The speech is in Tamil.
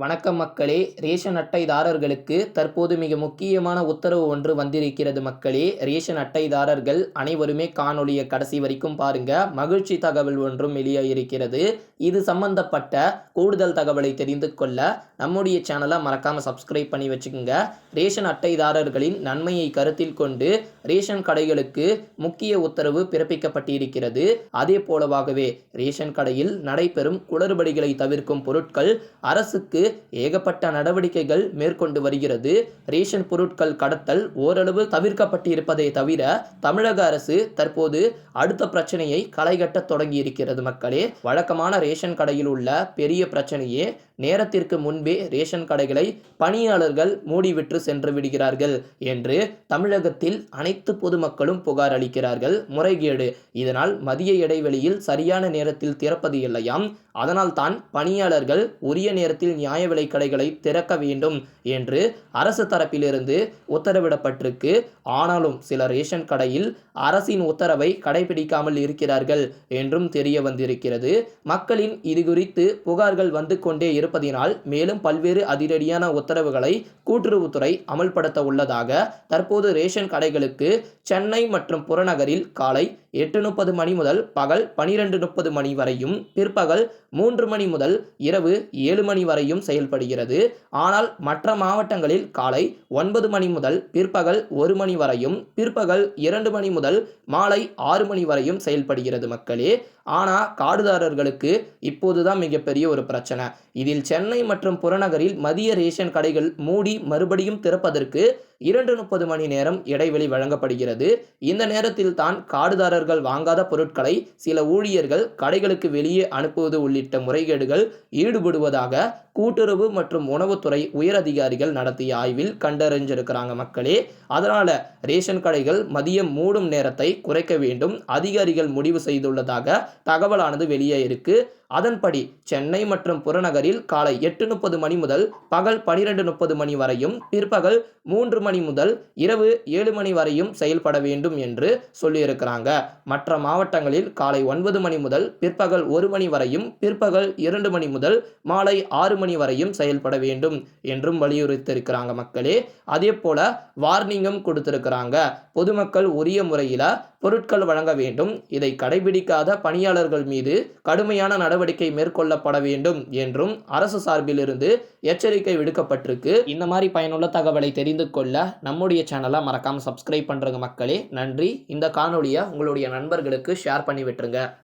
வணக்கம் மக்களே ரேஷன் அட்டைதாரர்களுக்கு தற்போது மிக முக்கியமான உத்தரவு ஒன்று வந்திருக்கிறது மக்களே. ரேஷன் அட்டைதாரர்கள் அனைவருமே காணொளியை கடைசி வரைக்கும் பாருங்க. மகிழ்ச்சி தகவல் ஒன்றும் வெளியாகிருக்கிறது இது சம்பந்தப்பட்ட கூடுதல் தகவலை தெரிந்து கொள்ள நம்முடைய சேனலை மறக்காம சப்ஸ்கிரைப் பண்ணி வச்சுக்கோங்க. ரேஷன் அட்டைதாரர்களின் நன்மையை கருத்தில் கொண்டு ரேஷன் கடைகளுக்கு முக்கிய உத்தரவு பிறப்பிக்கப்பட்டிருக்கிறது. அதே போலவாகவே ரேஷன் கடையில் நடைபெறும் குளறுபடிகளை தவிர்க்கும் பொருட்கள் அரசுக்கு ஏகப்பட்ட நடவடிக்கைகள் மேற்கொண்டு வருகிறது. ரேஷன் பொருட்கள் கடத்தல் ஓரளவு தவிர்க்கப்பட்டிருப்பதை தவிர தமிழக அரசு தற்போது அடுத்த பிரச்சனையை களைகட்ட தொடங்கி இருக்கிறது மக்களே. வழக்கமான ரேஷன் கடையில் உள்ள பெரிய பிரச்சனையே நேரத்திற்கு முன்பே ரேஷன் கடைகளை பணியாளர்கள் மூடிவிட்டு சென்று விடுகிறார்கள் என்று தமிழகத்தில் அனைத்து பொதுமக்களும் புகார் அளிக்கிறார்கள். முறைகேடு. இதனால் மதிய இடைவெளியில் சரியான நேரத்தில் திறப்பது இல்லையாம். அதனால் தான் பணியாளர்கள் உரிய நேரத்தில் நியாய விலை கடைகளை திறக்க வேண்டும் என்று அரசு தரப்பிலிருந்து உத்தரவிடப்பட்டிருக்கு. ஆனாலும் சில ரேஷன் கடையில் அரசின் உத்தரவை கடைபிடிக்காமல் இருக்கிறார்கள் என்றும் தெரிய வந்திருக்கிறது. மக்களின் இது குறித்து புகார்கள் வந்து கொண்டே இருப்பதினால் மேலும் பல்வேறு அதிரடியான உத்தரவுகளை கூட்டுறவுத்துறை அமல்படுத்த உள்ளதாக தற்போது ரேஷன் கடைகளுக்கு சென்னை மற்றும் புறநகரில் காலை எட்டு முப்பது மணி முதல் பகல் பனிரெண்டு முப்பது மணி வரையும் பிற்பகல் மூன்று மணி முதல் இரவு ஏழு மணி வரையும் செயல்படுகிறது. ஆனால் மற்ற மாவட்டங்களில் காலை ஒன்பது மணி முதல் பிற்பகல் ஒரு மணி வரையும் பிற்பகல் இரண்டு மணி முதல் மாலை ஆறு மணி வரையும் செயல்படுகிறது மக்களே. ஆனால் காடுதாரர்களுக்கு இப்போதுதான் மிகப்பெரிய ஒரு பிரச்சனை. இதில் சென்னை மற்றும் புறநகரில் மதிய ரேஷன் கடைகள் மூடி மறுபடியும் திறப்பதற்கு இரண்டு முப்பது மணி நேரம் இடைவெளி வழங்கப்படுகிறது. இந்த நேரத்தில் தான் காடுதாரர்கள் வாங்காத பொருட்களை சில ஊழியர்கள் கடைகளுக்கு வெளியே அனுப்புவது உள்ளிட்ட முறைகேடுகள் ஈடுபடுவதாக கூட்டுறவு மற்றும் உணவுத்துறை உயர் அதிகாரிகள் நடத்திய ஆய்வில் கண்டறிஞ்சிருக்கிறாங்க மக்களே. அதனால ரேஷன் கடைகள் மதியம் மூடும் நேரத்தை குறைக்க வேண்டும். அதிகாரிகள் முடிவு செய்துள்ளதாக தகவலானது வெளியே இருக்கு. அதன்படி சென்னை மற்றும் புறநகரில் காலை எட்டு முப்பது மணி முதல் பகல் பனிரெண்டு முப்பது மணி வரையும் பிற்பகல் மூன்று மணி முதல் இரவு ஏழு மணி வரையும் செயல்பட வேண்டும் என்று சொல்லியிருக்கிறாங்க. மற்ற மாவட்டங்களில் காலை ஒன்பது மணி முதல் பிற்பகல் ஒரு மணி வரையும் பிற்பகல் இரண்டு மணி முதல் மாலை ஆறு மணி வரையும் செயல்பட வேண்டும் என்றும் வலியுறுத்தியிருக்கிறாங்க மக்களே. அதே போல வார்னிங்கும் கொடுத்திருக்கிறாங்க. பொதுமக்கள் உரிய முறையில் பொருட்கள் வழங்க வேண்டும். இதை கடைபிடிக்காத பணியாளர்கள் மீது கடுமையான நடவடிக்கை மேற்கொள்ளப்பட வேண்டும் என்றும் அரசு சார்பிலிருந்து எச்சரிக்கை விடுக்கப்பட்டிருக்கு. இந்த மாதிரி பயனுள்ள தகவலை தெரிந்து கொள்ள நம்முடைய சேனலை மறக்காமல் சப்ஸ்கிரைப் பண்ணுறங்க மக்களே. நன்றி. இந்த காணொலியை உங்களுடைய நண்பர்களுக்கு ஷேர் பண்ணி விட்டுருங்க.